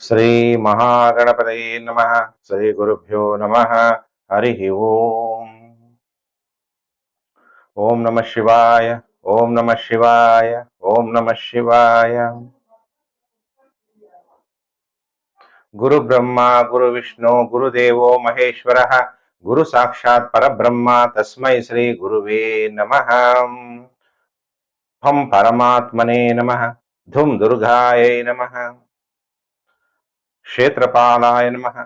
ಶ್ರೀ ಮಹಾಗಣಪತಯೇ ನಮಃ ಶ್ರೀ ಗುರುಭ್ಯೋ ನಮಃ ಹರಿ ಓಂ ಓಂ ನಮಃ ಶಿವಾಯ ಓಂ ನಮಃ ಶಿವಾಯ ಓಂ ನಮಃ ಶಿವಾಯ ಗುರು ಬ್ರಹ್ಮ ಗುರು ವಿಷ್ಣು ಗುರುದೇವೋ ಮಹೇಶ್ವರ ಗುರು ಸಾಕ್ಷಾತ್ ಪರಬ್ರಹ್ಮ ತಸ್ಮೈ ಶ್ರೀ ಗುರುವೇ ನಮಃ ಹಂ ಪರಮಾತ್ಮನೇ ನಮಃ ಧುಂ ದುರ್ಗಾಯೈ ನಮಃ ಕ್ಷೇತ್ರಪಾಲಾಯ ನಮಃ.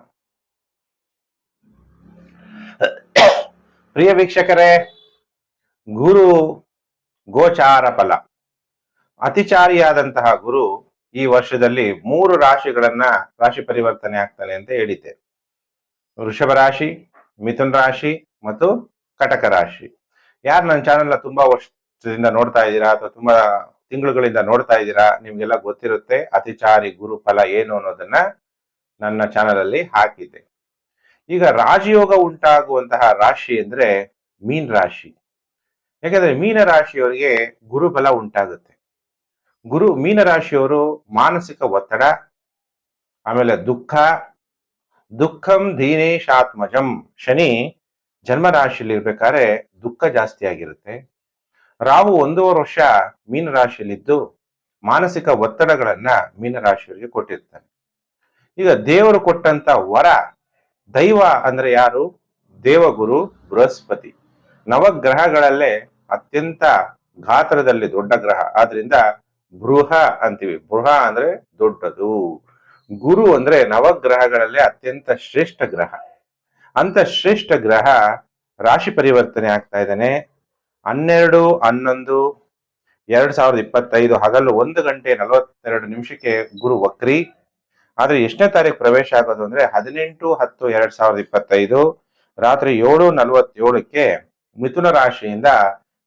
ಪ್ರಿಯ ವೀಕ್ಷಕರೇ, ಗುರು ಗೋಚಾರ ಫಲ ಅತಿಚಾರಿಯಾದಂತಹ ಗುರು ಈ ವರ್ಷದಲ್ಲಿ ಮೂರು ರಾಶಿಗಳನ್ನ ರಾಶಿ ಪರಿವರ್ತನೆ ಆಗ್ತಾನೆ ಅಂತ ಹೇಳಿದ್ದೆ. ವೃಷಭ ರಾಶಿ, ಮಿಥುನ್ ರಾಶಿ ಮತ್ತು ಕಟಕ ರಾಶಿ. ಯಾರು ನನ್ನ ಚಾನೆಲ್ ತುಂಬಾ ವರ್ಷದಿಂದ ನೋಡ್ತಾ ಇದ್ದೀರಾ ಅಥವಾ ತುಂಬಾ ತಿಂಗಳುಗಳಿಂದ ನೋಡ್ತಾ ಇದ್ದೀರಾ, ನಿಮ್ಗೆಲ್ಲ ಗೊತ್ತಿರುತ್ತೆ ಅತಿಚಾರಿ ಗುರು ಫಲ ಏನು ಅನ್ನೋದನ್ನ ನನ್ನ ಚಾನಲ್ ಅಲ್ಲಿ ಹಾಕಿದ್ದೆ. ಈಗ ರಾಜಯೋಗ ಉಂಟಾಗುವಂತಹ ರಾಶಿ ಅಂದ್ರೆ ಮೀನ್ ರಾಶಿ. ಯಾಕಂದ್ರೆ ಮೀನ ರಾಶಿಯವರಿಗೆ ಗುರುಬಲ ಉಂಟಾಗುತ್ತೆ. ಗುರು ಮೀನ ರಾಶಿಯವರು ಮಾನಸಿಕ ಒತ್ತಡ, ಆಮೇಲೆ ದುಃಖ, ದುಃಖಂ ದೀನೇಶಾತ್ಮಜಂ ಶನಿ ಜನ್ಮ ರಾಶಿಯಲ್ಲಿ ಇರ್ಬೇಕಾದ್ರೆ ದುಃಖ ಜಾಸ್ತಿ ಆಗಿರುತ್ತೆ. ರಾಹು ಒಂದೂವರೆ ವರ್ಷ ಮೀನ ರಾಶಿಯಲ್ಲಿದ್ದು ಮಾನಸಿಕ ಒತ್ತಡಗಳನ್ನ ಮೀನ ರಾಶಿಯವರಿಗೆ ಕೊಟ್ಟಿರ್ತಾನೆ. ಈಗ ದೇವರು ಕೊಟ್ಟಂತ ವರ, ದೈವ ಅಂದ್ರೆ ಯಾರು? ದೇವಗುರು, ಬೃಹಸ್ಪತಿ. ನವಗ್ರಹಗಳಲ್ಲೇ ಅತ್ಯಂತ ಗಾತ್ರದಲ್ಲಿ ದೊಡ್ಡ ಗ್ರಹ. ಆದ್ರಿಂದ ಬೃಹ ಅಂತೀವಿ. ಬೃಹ ಅಂದ್ರೆ ದೊಡ್ಡದು. ಗುರು ಅಂದ್ರೆ ನವಗ್ರಹಗಳಲ್ಲೇ ಅತ್ಯಂತ ಶ್ರೇಷ್ಠ ಗ್ರಹ. ಅಂತ ಶ್ರೇಷ್ಠ ಗ್ರಹ ರಾಶಿ ಪರಿವರ್ತನೆ ಆಗ್ತಾ ಇದ್ದಾನೆ. ಹನ್ನೆರಡು, ಹನ್ನೊಂದು, ಎರಡ್ ಸಾವಿರದ ಇಪ್ಪತ್ತೈದು ಹಗಲು ಒಂದು ಗಂಟೆ ನಲವತ್ತೆರಡು ನಿಮಿಷಕ್ಕೆ ಗುರು ವಕ್ರಿ. ಆದ್ರೆ ಎಷ್ಟನೇ ತಾರೀಕು ಪ್ರವೇಶ ಆಗೋದು ಅಂದ್ರೆ ಹದಿನೆಂಟು, ಹತ್ತು, ಎರಡ್ ಸಾವಿರದ ಇಪ್ಪತ್ತೈದು, ರಾತ್ರಿ ಏಳು ನಲವತ್ತೇಳಕ್ಕೆ ಮಿಥುನ ರಾಶಿಯಿಂದ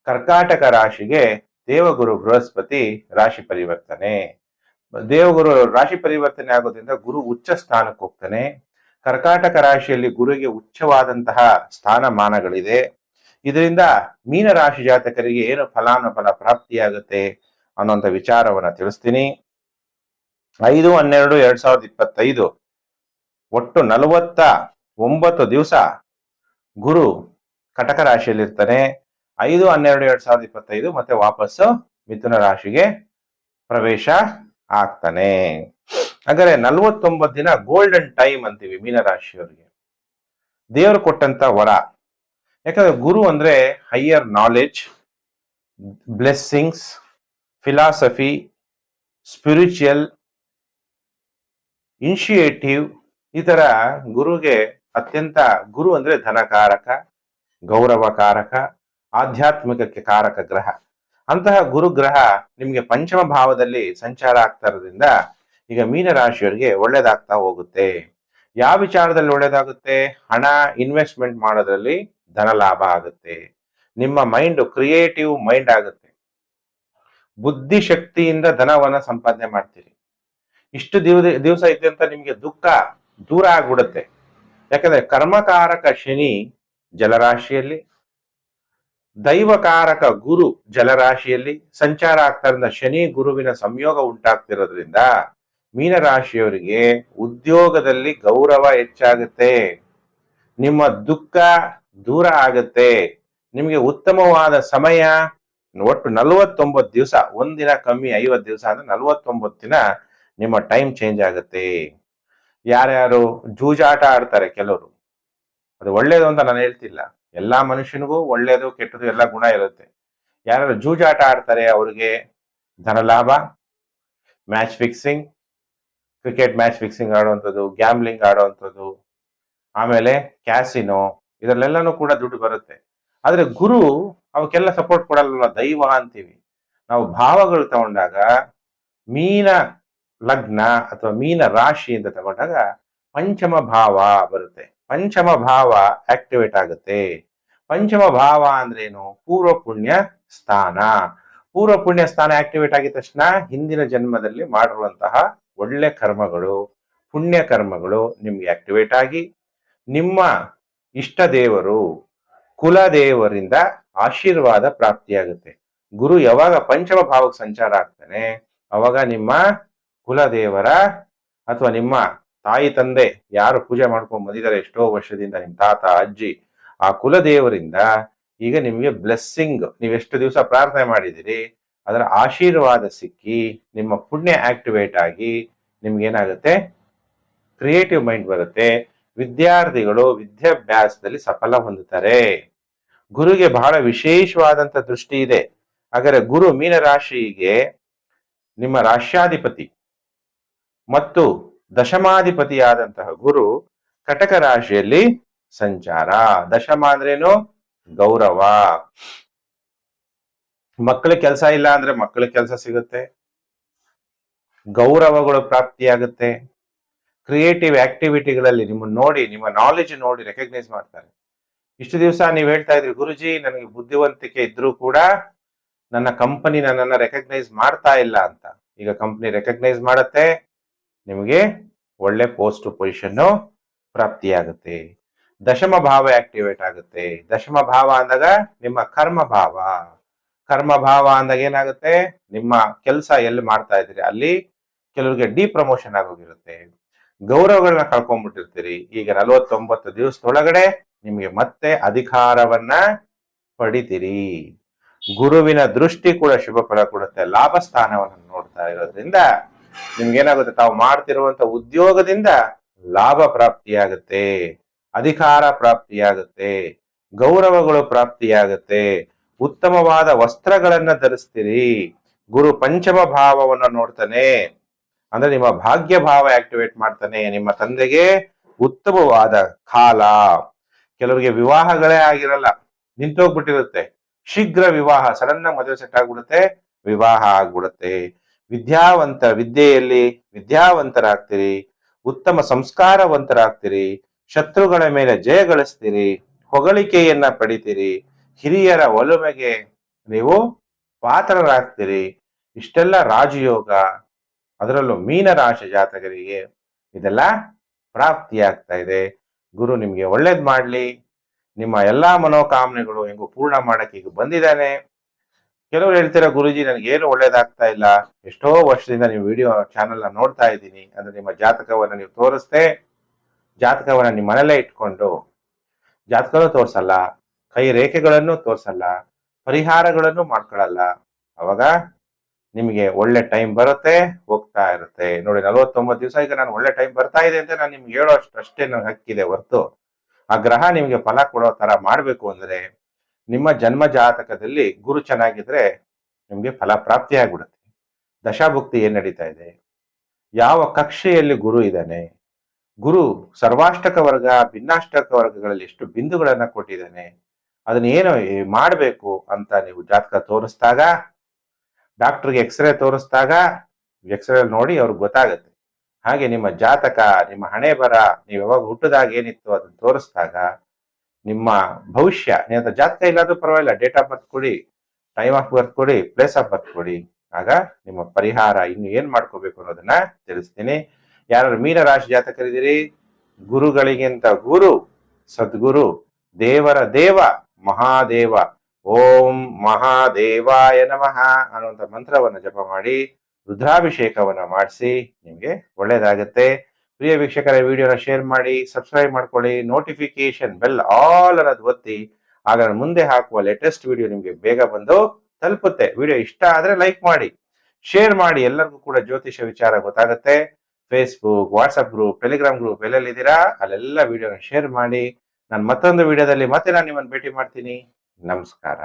ಕರ್ಕಾಟಕ ರಾಶಿಗೆ ದೇವಗುರು ಬೃಹಸ್ಪತಿ ರಾಶಿ ಪರಿವರ್ತನೆ. ದೇವಗುರು ರಾಶಿ ಪರಿವರ್ತನೆ ಆಗೋದ್ರಿಂದ ಗುರು ಉಚ್ಚ ಸ್ಥಾನಕ್ಕೆ ಹೋಗ್ತಾನೆ. ಕರ್ಕಾಟಕ ರಾಶಿಯಲ್ಲಿ ಗುರುವಿಗೆ ಉಚ್ಚವಾದಂತಹ ಸ್ಥಾನಮಾನಗಳಿದೆ. ಇದರಿಂದ ಮೀನ ರಾಶಿ ಜಾತಕರಿಗೆ ಏನು ಫಲಾನುಫಲ ಪ್ರಾಪ್ತಿಯಾಗುತ್ತೆ ಅನ್ನೋಂಥ ವಿಚಾರವನ್ನ ತಿಳಿಸ್ತೀನಿ. ಐದು, ಹನ್ನೆರಡು, ಎರಡ್ ಸಾವಿರದ ಇಪ್ಪತ್ತೈದು. ಒಟ್ಟು ನಲವತ್ತ ಒಂಬತ್ತು ದಿವಸ ಗುರು ಕಟಕ ರಾಶಿಯಲ್ಲಿ ಇರ್ತಾನೆ ಐದು, ಹನ್ನೆರಡು, ಎರಡ್ ಸಾವಿರದ ಇಪ್ಪತ್ತೈದು ಮತ್ತೆ ವಾಪಸ್ಸು ಮಿಥುನ ರಾಶಿಗೆ ಪ್ರವೇಶ ಆಗ್ತಾನೆ. ಹಾಗಾದ್ರೆ ನಲ್ವತ್ತೊಂಬತ್ತು ದಿನ ಗೋಲ್ಡನ್ ಟೈಮ್ ಅಂತೀವಿ ಮೀನ ರಾಶಿಯವರಿಗೆ. ದೇವರು ಕೊಟ್ಟಂತ ವರ. ಯಾಕಂದ್ರೆ ಗುರು ಅಂದ್ರೆ higher knowledge blessings philosophy spiritual initiative ಈ ತರ ಗುರುಗೆ ಅತ್ಯಂತ ಗುರು ಅಂದ್ರೆ ಧನಕಾರಕ, ಗೌರವಕಾರಕ, ಆಧ್ಯಾತ್ಮಿಕಕ್ಕೆ ಕಾರಕ ಗ್ರಹ. ಅಂತಹ ಗುರು ಗ್ರಹ ನಿಮ್ಗೆ ಪಂಚಮ ಭಾವದಲ್ಲಿ ಸಂಚಾರ ಆಗ್ತಾ ಇರೋದ್ರಿಂದ ಈಗ ಮೀನ ರಾಶಿಯವರಿಗೆ ಒಳ್ಳೇದಾಗ್ತಾ ಹೋಗುತ್ತೆ. ಯಾವ ವಿಚಾರದಲ್ಲಿ ಒಳ್ಳೇದಾಗುತ್ತೆ? ಹಣ ಇನ್ವೆಸ್ಟ್ಮೆಂಟ್ ಮಾಡೋದ್ರಲ್ಲಿ ಧನ ಲಾಭ ಆಗುತ್ತೆ. ನಿಮ್ಮ ಮೈಂಡ್ ಕ್ರಿಯೇಟಿವ್ ಮೈಂಡ್ ಆಗುತ್ತೆ. ಬುದ್ಧಿಶಕ್ತಿಯಿಂದ ಧನವನ್ನ ಸಂಪಾದನೆ ಮಾಡ್ತೀರಿ. ಇಷ್ಟು ದಿವ ದಿವಸ ಅಂತ ನಿಮ್ಗೆ ದುಃಖ ದೂರ ಆಗ್ಬಿಡುತ್ತೆ. ಯಾಕಂದ್ರೆ ಕರ್ಮಕಾರಕ ಶನಿ ಜಲರಾಶಿಯಲ್ಲಿ, ದೈವಕಾರಕ ಗುರು ಜಲರಾಶಿಯಲ್ಲಿ, ಸಂಚಾರ ಆಗ್ತಾ ಶನಿ ಗುರುವಿನ ಸಂಯೋಗ ಉಂಟಾಗ್ತಿರೋದ್ರಿಂದ ಮೀನರಾಶಿಯವರಿಗೆ ಉದ್ಯೋಗದಲ್ಲಿ ಗೌರವ ಹೆಚ್ಚಾಗುತ್ತೆ. ನಿಮ್ಮ ದುಃಖ ದೂರ ಆಗುತ್ತೆ. ನಿಮಗೆ ಉತ್ತಮವಾದ ಸಮಯ ಒಟ್ಟು ನಲವತ್ತೊಂಬತ್ತು ದಿವಸ, ಒಂದಿನ ಕಮ್ಮಿ ಐವತ್ತು ದಿವಸ ಅಂದ್ರೆ ನಲವತ್ತೊಂಬತ್ತು ದಿನ ನಿಮ್ಮ ಟೈಮ್ ಚೇಂಜ್ ಆಗುತ್ತೆ. ಯಾರ್ಯಾರು ಜೂಜಾಟ ಆಡ್ತಾರೆ ಕೆಲವರು, ಅದು ಒಳ್ಳೇದು ಅಂತ ನಾನು ಹೇಳ್ತಿಲ್ಲ. ಎಲ್ಲಾ ಮನುಷ್ಯನಿಗೂ ಒಳ್ಳೇದು, ಕೆಟ್ಟದು ಎಲ್ಲ ಗುಣ ಇರುತ್ತೆ. ಯಾರು ಜೂಜಾಟ ಆಡ್ತಾರೆ ಅವ್ರಿಗೆ ಧನ ಲಾಭ match fixing cricket match fixing ಆಡುವಂಥದ್ದು gambling ಆಡುವಂಥದ್ದು, ಆಮೇಲೆ ಕ್ಯಾಸಿನೋ ಇದರಲ್ಲೆಲ್ಲನೂ ಕೂಡ ದುಡ್ಡು ಬರುತ್ತೆ. ಆದರೆ ಗುರು ಅವಕ್ಕೆಲ್ಲ ಸಪೋರ್ಟ್ ಕೊಡಲ್ಲ, ದೈವ ಅಂತೀವಿ. ನಾವು ಭಾವಗಳು ತಗೊಂಡಾಗ ಮೀನ ಲಗ್ನ ಅಥವಾ ಮೀನ ರಾಶಿಯಿಂದ ತಗೊಂಡಾಗ ಪಂಚಮ ಭಾವ ಬರುತ್ತೆ. ಪಂಚಮ ಭಾವ ಆಕ್ಟಿವೇಟ್ ಆಗುತ್ತೆ. ಪಂಚಮ ಭಾವ ಅಂದ್ರೇನು? ಪೂರ್ವ ಪುಣ್ಯ ಸ್ಥಾನ. ಪೂರ್ವ ಪುಣ್ಯ ಸ್ಥಾನ ಆಕ್ಟಿವೇಟ್ ಆಗಿದ ತಕ್ಷಣ ಹಿಂದಿನ ಜನ್ಮದಲ್ಲಿ ಮಾಡಿರುವಂತಹ ಒಳ್ಳೆ ಕರ್ಮಗಳು, ಪುಣ್ಯ ಕರ್ಮಗಳು ನಿಮ್ಗೆ ಆಕ್ಟಿವೇಟ್ ಆಗಿ ನಿಮ್ಮ ಇಷ್ಟ ದೇವರು ಕುಲದೇವರಿಂದ ಆಶೀರ್ವಾದ ಪ್ರಾಪ್ತಿಯಾಗುತ್ತೆ. ಗುರು ಯಾವಾಗ ಪಂಚಮ ಭಾವಕ್ಕೆ ಸಂಚಾರ ಆಗ್ತಾನೆ, ಅವಾಗ ನಿಮ್ಮ ಕುಲದೇವರ ಅಥವಾ ನಿಮ್ಮ ತಾಯಿ ತಂದೆ ಯಾರು ಪೂಜೆ ಮಾಡ್ಕೊಂಡು ಬಂದಿದ್ದಾರೆ ಎಷ್ಟೋ ವರ್ಷದಿಂದ ನಿಮ್ಮ ತಾತ, ಅಜ್ಜಿ, ಆ ಕುಲದೇವರಿಂದ ಈಗ ನಿಮಗೆ ಬ್ಲೆಸ್ಸಿಂಗ್ ನೀವು ಎಷ್ಟು ದಿವಸ ಪ್ರಾರ್ಥನೆ ಮಾಡಿದಿರಿ, ಅದರ ಆಶೀರ್ವಾದ ಸಿಕ್ಕಿ ನಿಮ್ಮ ಪುಣ್ಯ ಆಕ್ಟಿವೇಟ್ ಆಗಿ ನಿಮ್ಗೇನಾಗುತ್ತೆ ಕ್ರಿಯೇಟಿವ್ ಮೈಂಡ್ ಬರುತ್ತೆ. ವಿದ್ಯಾರ್ಥಿಗಳು ವಿದ್ಯಾಭ್ಯಾಸದಲ್ಲಿ ಸಫಲ ಹೊಂದುತ್ತಾರೆ. ಗುರುಗೆ ಬಹಳ ವಿಶೇಷವಾದಂತ ದೃಷ್ಟಿ ಇದೆ. ಹಾಗಾದ್ರೆ ಗುರು ಮೀನ ರಾಶಿಗೆ ನಿಮ್ಮ ರಾಶ್ಯಾಧಿಪತಿ ಮತ್ತು ದಶಮಾಧಿಪತಿಯಾದಂತಹ ಗುರು ಕಟಕ ರಾಶಿಯಲ್ಲಿ ಸಂಚಾರ. ದಶಮ ಅಂದ್ರೇನು? ಗೌರವ. ಮಕ್ಕಳ ಕೆಲಸ ಇಲ್ಲ ಅಂದ್ರೆ ಮಕ್ಕಳ ಕೆಲಸ ಸಿಗುತ್ತೆ. ಗೌರವಗಳು ಪ್ರಾಪ್ತಿಯಾಗುತ್ತೆ. ಕ್ರಿಯೇಟಿವ್ ಆಕ್ಟಿವಿಟಿಗಳಲ್ಲಿ ನಿಮ್ಮನ್ನ ನೋಡಿ, ನಿಮ್ಮ ನಾಲೆಜ್ ನೋಡಿ ರೆಕಗ್ನೈಸ್ ಮಾಡ್ತಾರೆ. ಇಷ್ಟು ದಿವಸ ನೀವು ಹೇಳ್ತಾ ಇದ್ರಿ, ಗುರುಜಿ, ನನಗೆ ಬುದ್ಧಿವಂತಿಕೆ ಇದ್ರೂ ಕೂಡ ನನ್ನ ಕಂಪನಿ ನನ್ನನ್ನು ರೆಕಗ್ನೈಸ್ ಮಾಡ್ತಾ ಇಲ್ಲ ಅಂತ. ಈಗ ಕಂಪನಿ ರೆಕಗ್ನೈಸ್ ಮಾಡುತ್ತೆ. ನಿಮಗೆ ಒಳ್ಳೆ ಪೋಸ್ಟ್ ಪೊಸಿಷನ್ ಪ್ರಾಪ್ತಿಯಾಗುತ್ತೆ. ದಶಮ ಭಾವ ಆಕ್ಟಿವೇಟ್ ಆಗುತ್ತೆ. ದಶಮ ಭಾವ ಅಂದಾಗ ನಿಮ್ಮ ಕರ್ಮ ಭಾವ. ಕರ್ಮ ಭಾವ ಅಂದಾಗ ಏನಾಗುತ್ತೆ? ನಿಮ್ಮ ಕೆಲಸ ಎಲ್ಲಿ ಮಾಡ್ತಾ ಇದ್ದೀರಿ? ಅಲ್ಲಿ ಕೆಲವರಿಗೆ ಡಿ ಪ್ರಮೋಷನ್ ಆಗೋಗಿರುತ್ತೆ. ಗೌರವಗಳನ್ನ ಕಳ್ಕೊಂಡ್ಬಿಟ್ಟಿರ್ತೀರಿ ಈಗ ನಲವತ್ತೊಂಬತ್ತು ದಿವಸದೊಳಗಡೆ ನಿಮಗೆ ಮತ್ತೆ ಅಧಿಕಾರವನ್ನ ಪಡಿತೀರಿ. ಗುರುವಿನ ದೃಷ್ಟಿ ಕೂಡ ಶುಭ ಫಲ ಕೊಡುತ್ತೆ. ಲಾಭ ಸ್ಥಾನವನ್ನು ನೋಡ್ತಾ ಇರೋದ್ರಿಂದ ನಿಮ್ಗೇನಾಗುತ್ತೆ? ತಾವು ಮಾಡ್ತಿರುವಂತ ಉದ್ಯೋಗದಿಂದ ಲಾಭ ಪ್ರಾಪ್ತಿಯಾಗುತ್ತೆ, ಅಧಿಕಾರ ಪ್ರಾಪ್ತಿಯಾಗುತ್ತೆ, ಗೌರವಗಳು ಪ್ರಾಪ್ತಿಯಾಗುತ್ತೆ. ಉತ್ತಮವಾದ ವಸ್ತ್ರಗಳನ್ನ ಧರಿಸ್ತೀರಿ. ಗುರು ಪಂಚಮ ಭಾವವನ್ನ ನೋಡ್ತಾನೆ. ಅಂದ್ರೆ ನಿಮ್ಮ ಭಾಗ್ಯ ಭಾವ ಆಕ್ಟಿವೇಟ್ ಮಾಡ್ತಾನೆ. ನಿಮ್ಮ ತಂದೆಗೆ ಉತ್ತಮವಾದ ಕಾಲ. ಕೆಲವರಿಗೆ ವಿವಾಹಗಳೇ ಆಗಿರಲ್ಲ, ನಿಂತೋಗ್ಬಿಟ್ಟಿರುತ್ತೆ. ಶೀಘ್ರ ವಿವಾಹ ಸಡನ್ ಮದುವೆ ಸೆಟ್ ಆಗ್ಬಿಡುತ್ತೆ, ವಿವಾಹ ಆಗ್ಬಿಡುತ್ತೆ. ವಿದ್ಯಾವಂತ ವಿದ್ಯೆಯಲ್ಲಿ ವಿದ್ಯಾವಂತರಾಗ್ತೀರಿ, ಉತ್ತಮ ಸಂಸ್ಕಾರವಂತರಾಗ್ತೀರಿ, ಶತ್ರುಗಳ ಮೇಲೆ ಜಯ ಗಳಿಸ್ತೀರಿ, ಹೊಗಳಿಕೆಯನ್ನ ಪಡಿತೀರಿ, ಹಿರಿಯರ ಒಲುಮೆಗೆ ನೀವು ಪಾತ್ರರಾಗ್ತೀರಿ. ಇಷ್ಟೆಲ್ಲ ರಾಜಯೋಗ, ಅದರಲ್ಲೂ ಮೀನರಾಶಿ ಜಾತಕರಿಗೆ ಇದೆಲ್ಲ ಪ್ರಾಪ್ತಿಯಾಗ್ತಾ ಇದೆ. ಗುರು ನಿಮಗೆ ಒಳ್ಳೇದ್ ಮಾಡಲಿ. ನಿಮ್ಮ ಎಲ್ಲಾ ಮನೋಕಾಮನೆಗಳು ಹೆಂಗು ಪೂರ್ಣ ಮಾಡಕ್ಕೆ ಈಗ ಬಂದಿದ್ದಾನೆ. ಕೆಲವರು ಹೇಳ್ತೀರಾ, ಗುರುಜಿ, ನನಗೆ ಏನು ಒಳ್ಳೇದಾಗ್ತಾ ಇಲ್ಲ? ಎಷ್ಟೋ ವರ್ಷದಿಂದ ನೀವು ವಿಡಿಯೋ ಚಾನೆಲ್ ನೋಡ್ತಾ ಇದ್ದೀನಿ, ಅಂದರೆ ನಿಮ್ಮ ಜಾತಕವನ್ನು ನೀವು ತೋರಿಸ್ದೆ, ಜಾತಕವನ್ನು ನಿಮ್ಮ ಮನೆಯಲ್ಲೇ ಇಟ್ಕೊಂಡು, ಜಾತಕನೂ ತೋರಿಸಲ್ಲ, ಕೈ ರೇಖೆಗಳನ್ನು ತೋರಿಸಲ್ಲ, ಪರಿಹಾರಗಳನ್ನು ಮಾಡ್ಕೊಳ್ಳಲ್ಲ. ಅವಾಗ ನಿಮಗೆ ಒಳ್ಳೆ ಟೈಮ್ ಬರುತ್ತೆ, ಹೋಗ್ತಾ ಇರುತ್ತೆ. ನೋಡಿ, ನಲವತ್ತೊಂಬತ್ತು ದಿವಸ ಈಗ ನಾನು ಒಳ್ಳೆ ಟೈಮ್ ಬರ್ತಾ ಇದೆ ಅಂತ ನಾನು ನಿಮ್ಗೆ ಹೇಳೋ ಅಷ್ಟು ಅಷ್ಟೇ ನನಗೆ ಹಕ್ಕಿದೆ ಹೊರತು. ಆ ಗ್ರಹ ನಿಮಗೆ ಫಲ ಕೊಡೋ ಥರ ಮಾಡಬೇಕು ಅಂದ್ರೆ ನಿಮ್ಮ ಜನ್ಮ ಜಾತಕದಲ್ಲಿ ಗುರು ಚೆನ್ನಾಗಿದ್ರೆ ನಿಮಗೆ ಫಲ ಪ್ರಾಪ್ತಿ ಆಗ್ಬಿಡುತ್ತೆ ದಶಾಭುಕ್ತಿ ಏನು ನಡೀತಾ ಇದೆ? ಯಾವ ಕಕ್ಷೆಯಲ್ಲಿ ಗುರು ಇದ್ದಾನೆ? ಗುರು ಸರ್ವಾಷ್ಟಕ ವರ್ಗ, ಭಿನ್ನಾಷ್ಟಕ ವರ್ಗಗಳಲ್ಲಿ ಎಷ್ಟು ಬಿಂದುಗಳನ್ನು ಕೊಟ್ಟಿದ್ದಾನೆ? ಅದನ್ನ ಏನು ಮಾಡಬೇಕು ಅಂತ ನೀವು ಜಾತಕ ತೋರಿಸ್ದಾಗ, ಡಾಕ್ಟರ್ಗೆ ಎಕ್ಸ್ರೇ ತೋರಿಸ್ದಾಗ ಎಕ್ಸ್ರೇ ನೋಡಿ ಅವ್ರಿಗೆ ಗೊತ್ತಾಗುತ್ತೆ. ಹಾಗೆ ನಿಮ್ಮ ಜಾತಕ, ನಿಮ್ಮ ಹಣೆ ಬರ, ನೀವು ಯಾವಾಗ ಹುಟ್ಟದಾಗ ಏನಿತ್ತು ಅದನ್ನ ತೋರಿಸಿದಾಗ ನಿಮ್ಮ ಭವಿಷ್ಯ, ನೀವು ಜಾತಕ ಇಲ್ಲಾದ್ರೂ ಪರವಾಗಿಲ್ಲ ಡೇಟ್ ಆಫ್ ಬರ್ತ್ ಕೊಡಿ ಟೈಮ್ ಆಫ್ ಬರ್ತ್ ಕೊಡಿ ಪ್ಲೇಸ್ ಆಫ್ ಬರ್ತ್ ಕೊಡಿ. ಆಗ ನಿಮ್ಮ ಪರಿಹಾರ ಇನ್ನು ಏನ್ ಮಾಡ್ಕೋಬೇಕು ಅನ್ನೋದನ್ನ ತಿಳಿಸ್ತೀನಿ. ಯಾರು ಮೀನ ರಾಶಿ ಜಾತಕರಿದ್ದೀರಿ? ಗುರುಗಳಿಗಿಂತ ಗುರು, ಸದ್ಗುರು, ದೇವರ ದೇವ, ಮಹಾದೇವ. ಓಂ ಮಹಾದೇವಾಯ ನಮಃ ಅನ್ನುವಂಥ ಮಂತ್ರವನ್ನ ಜಪ ಮಾಡಿ, ರುದ್ರಾಭಿಷೇಕವನ್ನ ಮಾಡಿಸಿ, ನಿಮಗೆ ಒಳ್ಳೇದಾಗತ್ತೆ. ಪ್ರಿಯ ವೀಕ್ಷಕರ, ವಿಡಿಯೋನ ಶೇರ್ ಮಾಡಿ ಸಬ್ಸ್ಕ್ರೈಬ್ ಮಾಡ್ಕೊಳ್ಳಿ ನೋಟಿಫಿಕೇಶನ್ ಬೆಲ್ ಆಲ್ ಅನ್ನೋದು ಒತ್ತಿ, ಆಗ ನಾನು ಮುಂದೆ ಹಾಕುವ ಲೇಟೆಸ್ಟ್ ವಿಡಿಯೋ ನಿಮಗೆ ಬೇಗ ಬಂದು ತಲುಪುತ್ತೆ. ವಿಡಿಯೋ ಇಷ್ಟ ಆದ್ರೆ ಲೈಕ್ ಮಾಡಿ ಶೇರ್ ಮಾಡಿ, ಎಲ್ಲರಿಗೂ ಕೂಡ ಜ್ಯೋತಿಷ ವಿಚಾರ ಗೊತ್ತಾಗುತ್ತೆ. Facebook WhatsApp group Telegram group ಎಲ್ಲೆಲ್ಲಿದ್ದೀರಾ? ಅಲ್ಲೆಲ್ಲ ವಿಡಿಯೋನ ಶೇರ್ ಮಾಡಿ. ನಾನು ಮತ್ತೊಂದು ವಿಡಿಯೋದಲ್ಲಿ ಮತ್ತೆ ನಾನು ನಿಮ್ಮನ್ನು ಭೇಟಿ ಮಾಡ್ತೀನಿ. ನಮಸ್ಕಾರ.